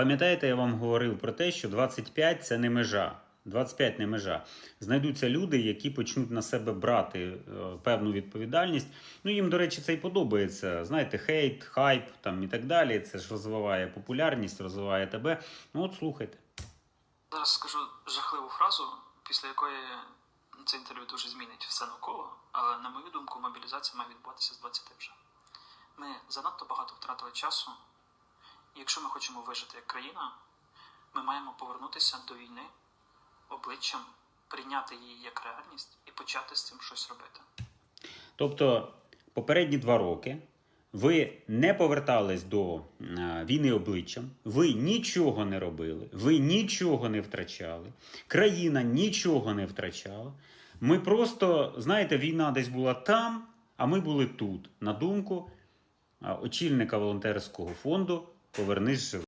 Пам'ятаєте, я вам говорив про те, що 25 це не межа. 25 не межа. Знайдуться люди, які почнуть на себе брати е, певну відповідальність. Ну, їм, до речі, це і подобається. Знаєте, хейт, хайп там і так далі. Це ж розвиває популярність, розвиває тебе. Ну, от слухайте. Зараз скажу жахливу фразу, після якої це інтерв'ю дуже змінить все навколо, але на мою думку, мобілізація має відбуватися з 20 вже. Ми занадто багато втратили часу. Якщо ми хочемо вижити як країна, ми маємо повернутися до війни обличчям, прийняти її як реальність і почати з цим щось робити. Тобто, попередні два роки ви не повертались до е, війни обличчям, ви нічого не робили, ви нічого не втрачали, країна нічого не втрачала. Ми просто, знаєте, війна десь була там, а ми були тут. На думку е, очільника волонтерського фонду Повернись живим.